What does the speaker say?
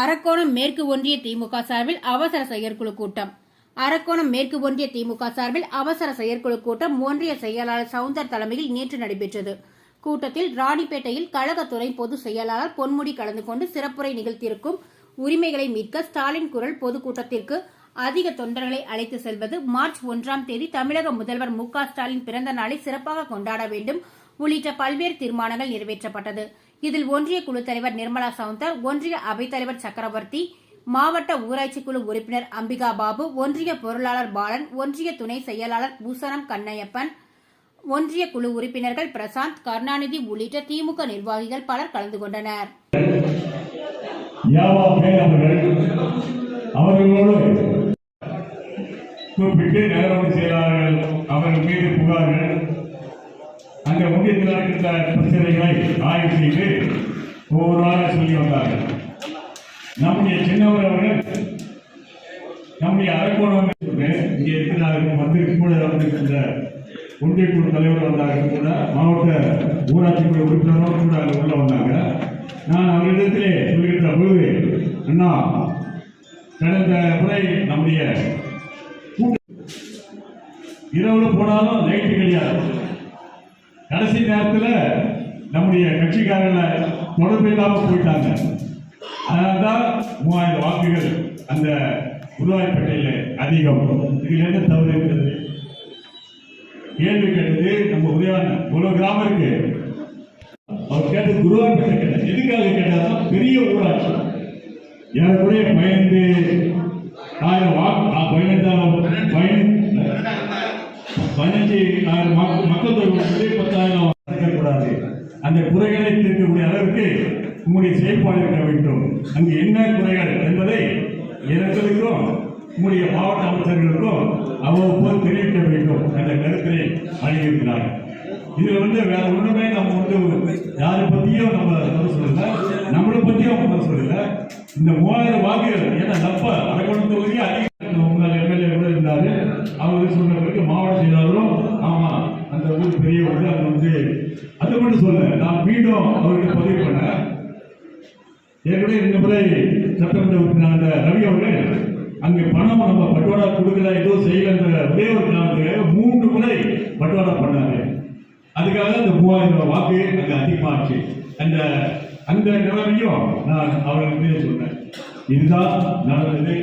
அரக்கோணம் மேற்கு ஒன்றிய திமுக சார்பில் அவசர செயற்குழு கூட்டம். அரக்கோணம் மேற்கு ஒன்றிய திமுக சார்பில் அவசர செயற்குழு கூட்டம் ஒன்றிய செயலாளர் சவுந்தர் தலைமையில் நேற்று நடைபெற்றது. கூட்டத்தில் ராணிப்பேட்டையில் கழக துணை பொதுச் செயலாளர் பொன்முடி கலந்து கொண்டு சிறப்புரை நிகழ்த்தியிருக்கும் உரிமைகளை மீட்க ஸ்டாலின் குரல் பொதுக்கூட்டத்திற்கு அதிக தொண்டர்களை அழைத்து செல்வது மார்ச் ஒன்றாம் தேதி தமிழக முதல்வர் மு க ஸ்டாலின் பிறந்த நாளை சிறப்பாக கொண்டாட வேண்டும் உள்ளிட்ட பல்வேறு தீர்மானங்கள் நிறைவேற்றப்பட்டது. இதில் ஒன்றிய குழு தலைவர் நிர்மலா சவுந்தர் ஒன்றிய அவைத்தலைவர் சக்கரவர்த்தி மாவட்ட ஊராட்சி குழு உறுப்பினர் அம்பிகா பாபு ஒன்றிய பொருளாளர் பாலன் ஒன்றிய துணை செயலாளர் பூசணம் கண்ணையப்பன் ஒன்றிய குழு உறுப்பினர்கள் பிரசாந்த் கருணாநிதி உள்ளிட்ட திமுக நிர்வாகிகள் பலர் கலந்து கொண்டனர். அவர்களோடு நகரமன்ற செயலாளர்கள் அவர்கள் மீது புகார்கள் அங்கே ஒன்றியத்தில் நடக்கின்ற பிரச்சனைகளை ஆய்வு செய்து ஒவ்வொரு நாளாக சொல்லி வந்தார்கள். நம்முடைய சின்னவர் அவர்கள் நம்முடைய அரக்கோணம் இங்கே இருக்கிறார்கள் வந்து கூட வந்திருக்கின்ற ஒன்றிய குழு தலைவர் வந்தார்கள் கூட மாவட்ட ஊராட்சி குழு உறுப்பினரும் கூட அங்கே உள்ள வந்தாங்க. நான் அவரிடத்திலே சொல்லுகின்ற பொழுது அண்ணா கடந்த முறை நம்முடைய இரவு போனாலும் நைட்டு கிடையாது கடைசி நேரத்தில் நம்முடைய கட்சிக்காரர்களை தொடர்பு இல்லாமல் போயிட்டாங்க. அதனால்தான் மூவாயிரம் வாக்குகள் அந்த உருவாய்ப்பேட்டையில் அதிகம். இதில் என்ன தவறு இருக்கிறது? கேள்வி கேட்டது நம்ம உதயான இவ்வளோ கிராமம் இருக்கு. அவர் கேட்டது குருவாய்ப்பேட்டை கேட்டார். எதுக்காக கேட்டார்னா பெரிய ஊராட்சி. ஏறக்குறைய பயந்து ஆயிரம் வாக்கு ஆ, பதினைந்தாயிரம் பதினஞ்சு ஆயிரம் மக்கள் தொகை வந்து அந்த குறைகளை தீர்க்கக்கூடிய அளவுக்கு உங்களுடைய செயல்பாடு இருக்க வேண்டும். அங்கு என்ன குறைகள் என்பதை எனக்கும் உங்களுடைய மாவட்ட அமைச்சர்களுக்கும் அவ்வப்போது தெரிவிக்க வேண்டும் என்ற கருத்தினை வழங்கியிருக்கிறார் இதுல வந்து வேற ஒண்ணுமே நம்ம வந்து யாரை பத்தியும் நம்ம சொல்லல. நம்மளை பத்தியும் நம்ம சொல்லல. இந்த மூவாயிரம் வாக்குகள் ஏன்னா நப்ப அரக்கோணம் தொகுதி அதிக உங்கள் அவர் சொன்ன பிறகு மாவட்ட செயலாளரும் ஆமா அந்த ஊர் பெரிய வந்து அது வந்து அது மட்டும் சொல்ல நான் மீண்டும் அவர்கிட்ட பதிவு பண்ணேன் ஏற்கனவே இந்த முறை சட்டமன்ற உறுப்பினர் அந்த ரவி அவர்கள் அங்கே பணம் நம்ம பட்டுவாடா கொடுக்கல எதுவும் செய்யலன்ற ஒரே ஒரு காரணத்துக்காக மூன்று முறை பட்டுவாடா பண்ணாரு. அதுக்காக அந்த மூவாயிரம் ரூபாய் வாக்கு அங்கே அதிகமாச்சு. அந்த அந்த நிலைமையும் நான் அவர்களுக்கு சொன்னேன் இதுதான் நடந்தது.